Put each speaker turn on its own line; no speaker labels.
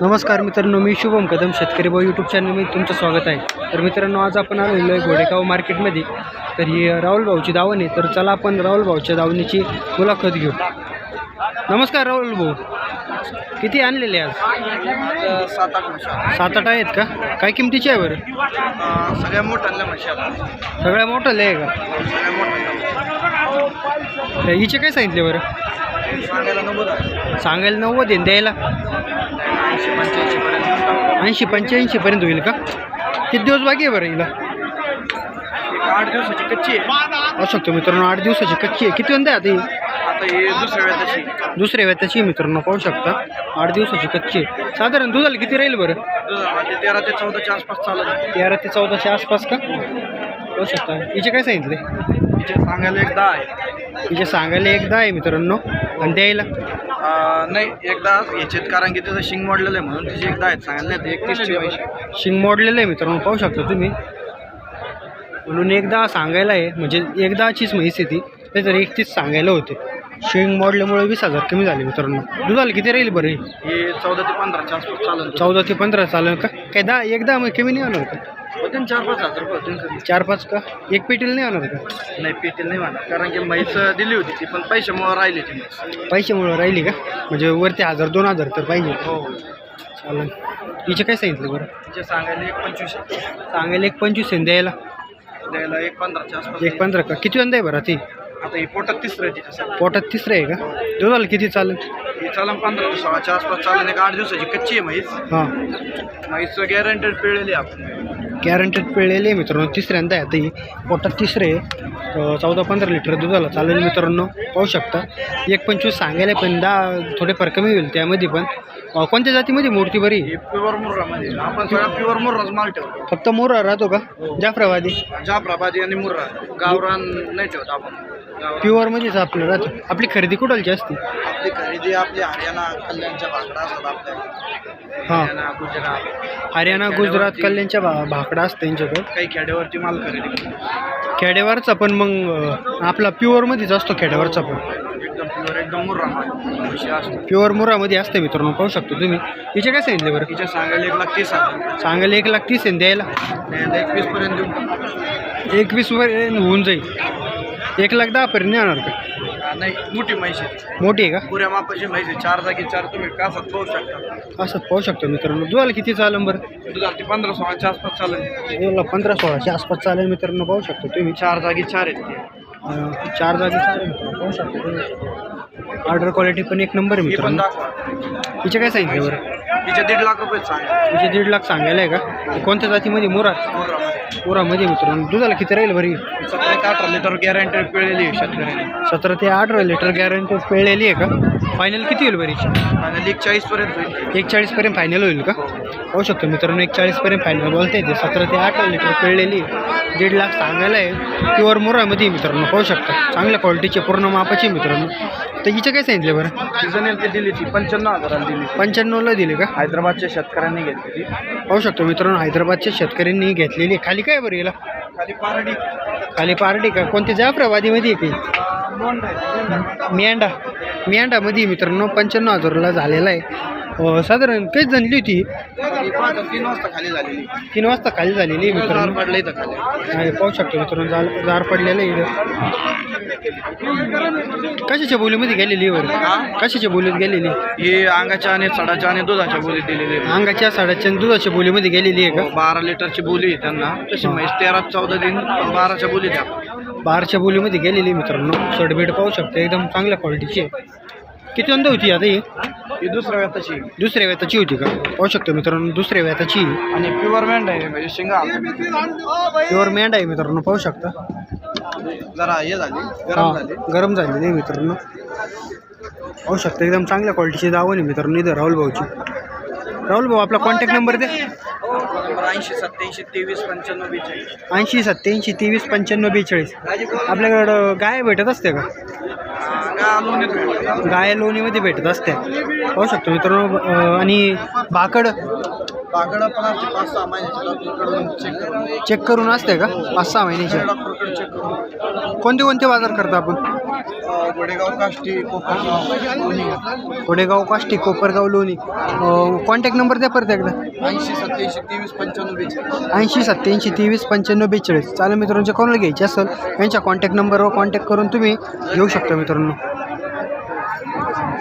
नमस्कार मित्रांनो मी शुभम कदम शेतकरी भाऊ यूट्यूब चॅनलमध्ये तुमचं स्वागत आहे. तर मित्रांनो आज आपण आलेलो आहे घोडेगाव मार्केटमध्ये. तर ही राहुल भाऊची दावण आहे. तर चला आपण राहुल भाऊच्या दावणीची मुलाखत घेऊ. नमस्कार राहुल भाऊ. किती आणलेले आज?
सात आठ
सात आठ आहेत का? काय किमतीची आहे बरं?
सगळ्या मोठ्या
सगळ्या मोठं आहे का?
मोठ्या
हिचे काय सांगितले बरं?
सांगायला नव्वद
सांगायला नव्वद आहे द्यायला?
ऐंशी पंच्याऐंशी पर्यंत
ऐंशी पंच्याऐंशीपर्यंत होईल का? किती दिवस बाकी आहे बरं हिला?
आठ दिवसाची कच्ची आहे.
असू शकतो मित्रांनो आठ दिवसाची कच्ची आहे. किती आहे आता ही?
आता हे दुसऱ्या वेळेची
दुसऱ्या व्यताची मित्रांनो पाहू शकता. आठ दिवसाची कच्ची आहे. साधारण दुधाला किती राहील बरं?
तेरा ते चौदाच्या आसपास चालत.
तेरा ते चौदाच्या आसपास का? पाहू शकता. हिचे काय सांगितले?
तिचे सांगायला एक दहा आहे.
हिचे सांगायला एकदा आहे मित्रांनो. आणि द्यायला.
नाही एकदा याच्यात कारण की तिचं शिंग मोडलेलं आहे म्हणून तिचे एकदा आहेत सांगायला नाही ते एकतीसची पैसे.
शिंग मोडलेलं आहे मित्रांनो पाहू शकता तुम्ही. म्हणून एकदा सांगायला आहे म्हणजे एकदाचीच म्हैस आहे ती. त्याच्यात एकतीस सांगायला होते. शिंग मोडल्यामुळे वीस हजार कमी झाले मित्रांनो. दुधाला किती राहील बरं? ही?
चौदा ते पंधराच्या आसपास चालत
चौदा ते पंधरा चालेल का? काय दहा एकदा मग कमी नाही होणार का?
होते चार पाच हजार रुपये होते.
चार पाच का? एक पेटीला नाही होणार का?
नाही पेटील नाही म्हणा कारण की म्हैस दिली होती ती पण पैशामुळे राहिली ती म्हैस
पैशामुळं राहिली का? म्हणजे वरती हजार दोन हजार तर पाहिजे.
हो.
चालेल. हिचे काय सांगितलं बरं?
तिचे सांगायला एक पंचवीस.
सांगायला एक पंचवीस आहे द्यायला?
द्यायला एक पंधराच्या आसपास
एक पंधरा का? किती वंदा आहे बरं ती?
आता ही पोटात तिसरं आहे तिच्या
पोटात तिसरं आहे का? दुधाला किती चालेल?
ही चालन पंधरा सोळाच्या आसपास चालन. एक आठ दिवसाची कच्ची आहे म्हैस
हां.
म्हैस गॅरंटेड पिळलेली आहे आपण.
गॅरंटेड पिळलेली आहे मित्रांनो. तिसऱ्यांदा आहे. आता ही पोटात तिसरे चौदा पंधरा लिटर दुधाला चालेल मित्रांनो पाहू शकता. एक पंचवीस सांगायला पण दहा थोडेफार कमी होईल त्यामध्ये पण. कोणत्या जातीमध्ये मूर्ती बरी?
हे प्युअर मुर्रामध्ये. आपण सगळा प्युअर मुर्राच माल ठेवतो.
फक्त मोरा राहतो का? जाफराबादी?
जाफराबादी आणि मुर्रा. गावरान नाही ठेवत आपण. गावरान.
प्युअरमध्येच आपलं राहतो. आपली खरेदी कुठलची असते
आपली खरेदी आपली हरियाणा कल्याणच्या भाकडा असतात आपल्या.
हां.
हरियाणा गुजरात.
हरियाणा गुजरात कल्याणच्या भा भाकडा असतं त्यांच्याकडं
काही खेड्यावरती माल खरेदी करतो.
खेड्यावरचा पण मग अं, आपला प्युअरमध्येच असतो खेड्यावरचा पण.
एकदम प्युअर एकदम मुर्रा माल. असतो
प्युअर मुरामध्ये असते मित्रांनो पाहू शकतो तुम्ही. हिचे काय सांगितले बरं?
तिच्या सांगायला एक लाख तीस हजार
सांगायला एक लाख तीस आहे द्यायला?
द्यायला एकवीस पर्यंत देऊ
एकवीस वर होऊन जाईल. एक लाख दहा पर्यंत नाही होणार का?
हा, नाही मोठी म्हैस आहे
मोठी आहे का?
पुऱ्या मापाची म्हैस आहे. चार जागी चार तुम्ही कासात पाहू शकता.
असंच पाहू शकतो मित्रांनो. दुधाला किती चालेल बरं?
दुधाला ती पंधरा सोळाच्या आसपास चालेल
दुधाला पंधरा सोळाच्या आसपास चालेल मित्रांनो. पाहू शकतो तुम्ही.
चार जागी चार आहेत ते.
अं, चार जागी चालेल मित्रांनो, पाहू शकतो तुम्ही. ऑर्डर क्वालिटी पण एक नंबर आहे
ही पण
मित्रांनो.
दाखवा.
हिचे काय सांगितलं बरं?
तिच्या दीड लाख रुपये सांगा.
हिचे दीड लाख सांगायला आहे का? कोणत्या जातीमध्ये? मोरा मोरामध्ये मित्रांनो. दुधाला किती राहील बरी?
सतरा ते अठरा लिटर गॅरंटेड पिळलेली आहे शेतकऱ्याने.
सतरा ते अठरा लिटर गॅरंटी पिळलेली आहे का? फायनल किती होईल बरीची
आणि एक चाळीस पर्यंत होईल.
एक चाळीसपर्यंत फायनल होईल का? पाहू शकतो मित्रांनो एक चाळीसपर्यंत फायनल बोलता येते सतरा ते अठरा लिटर पिळलेली. दीड लाख सांगायला आहे. प्युअर मुरामध्ये मित्रांनो पाहू शकता. चांगल्या क्वालिटीचे पूर्ण मापाचे मित्रांनो. तर हिचं काय सांगितलं बरं?
सीझन ते दिली ती पंच्याण्णव हजाराला दिली
पंच्याण्णवला दिले का?
हैदराबादच्या शेतकऱ्यांनी घेतली ती.
पाहू शकतो मित्रांनो हैदराबादच्या शेतकऱ्यांनी घेतलेली आहे. खाली काय बरं याला
खाली पारडी.
खाली पार्टी का? कोणत्या जाफराबादीमध्ये आहे
दोन आहे
मियांडा मियांडामध्ये मित्रांनो पंच्याण्णव हजारला झालेला आहे. साधारण काहीच जणली होती?
तीन वाजता खाली झालेली
तीन वाजता खाली झालेली आहे
जार
मित्रांनो
पडलं इथं खाली.
आहे, पाहू शकतो मित्रांनो जार जार पडलेलं आहे इथं. कशाच्या बोलीमध्ये गेलेली
हा?
बरं कशाच्या बोलीत गेलेली?
ही अंगाच्या आणि सडाच्या आणि दुधाच्या बोली दिलेली आहे.
अंगाच्या साडाच्या आणि दुधाच्या बोलीमध्ये गेलेली आहे
हो, बारा लिटरची बोली आहे त्यांना. तशी म्हैस तेरा चौदा दिन बाराच्या बोली द्या.
का बारच्या बोलीमध्ये गेलेली आहे मित्रांनो. शर्टबीट पाहू शकतो एकदम चांगल्या क्वालिटीची आहे. किती वंदा होती आता ही?
ही दुसऱ्या व्यताची आहे.
दुसऱ्या वेताची होती का? पाहू शकतो मित्रांनो दुसऱ्या वेताची
आणि प्युअर मेंढ आहे म्हणजे शिंगा.
प्युअर मेंढ आहे मित्रांनो पाहू शकता.
जरा हे झाली गरम
हा,
झाली.
गरम झालेली आहे मित्रांनो. पाहू शकता एकदम चांगल्या क्वालिटीची दावण आहे मित्रांनो इथं राहुल भाऊची. राहुल भाऊ आपला कॉन्टॅक्ट नंबर द्या
ऐंशी सत्याऐंशी तेवीस पंच्याण्णव बेचाळीस.
ऐंशी सत्याऐंशी तेवीस पंच्याण्णव बेचाळीस. आपल्याकडं गाय भेटत असते का? गाय लोणीमध्ये भेटत असते. पाहू शकतो मित्रांनो आणि भाकड
चेक करून.
असते का? पाच सहा महिन्याचे. कोणते कोणते बाजार करता आपण?
गोडेगाव काष्टी कोकणगाव लोणी.
कोडेगाव काष्टी कोपरगाव लोणी. कॉन्टॅक्ट नंबर द्या परत एकदा.
ऐंशी सत्याऐंशी तेवीस पंच्याण्णव बेचाळीस.
ऐंशी सत्त्याऐंशी तेवीस पंच्याण्णव बेचाळीस. चालेल मित्रांनो जे कोणाला घ्यायचे असेल यांच्या कॉन्टॅक्ट नंबरवर कॉन्टॅक्ट करून तुम्ही घेऊ शकता मित्रांनो.